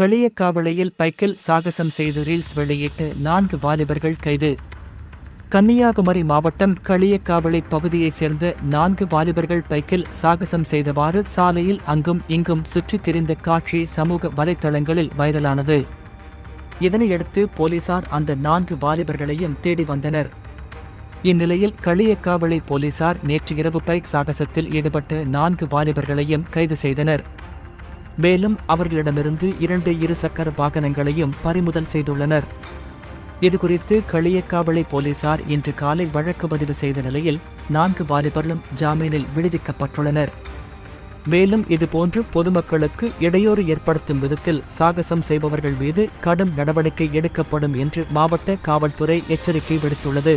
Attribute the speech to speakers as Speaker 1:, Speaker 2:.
Speaker 1: களியக்காவளையில் பைக்கில் சாகசம் செய்து ரீல்ஸ் வெளியிட்டு நான்கு வாலிபர்கள் கைது. கன்னியாகுமரி மாவட்டம் களியக்காவளை பகுதியைச் சேர்ந்த நான்கு வாலிபர்கள் பைக்கில் சாகசம் செய்தவாறு சாலையில் அங்கும் இங்கும் சுற்றித் திரிந்த காட்சி சமூக வலைத்தளங்களில் வைரலானது. இதனையடுத்து போலீசார் அந்த நான்கு வாலிபர்களையும் தேடி வந்தனர். இந்நிலையில் களியக்காவளை போலீசார் நேற்று இரவு பைக் சாகசத்தில் ஈடுபட்ட நான்கு வாலிபர்களையும் கைது செய்தனர். மேலும் அவர்களிடமிருந்து இரண்டு இருசக்கர வாகனங்களையும் பறிமுதல் செய்துள்ளனர். இதுகுறித்து களியக்காவளை போலீசார் இன்று காலை வழக்கு பதிவு செய்த நிலையில் நான்கு வாலிபர்களும் ஜாமீனில் விடுவிக்கப்பட்டுள்ளனர். மேலும் இதுபோன்று பொதுமக்களுக்கு இடையூறு ஏற்படுத்தும் விதத்தில் சாகசம் செய்பவர்கள் மீது கடும் நடவடிக்கை எடுக்கப்படும் என்று மாவட்ட காவல்துறை எச்சரிக்கை விடுத்துள்ளது.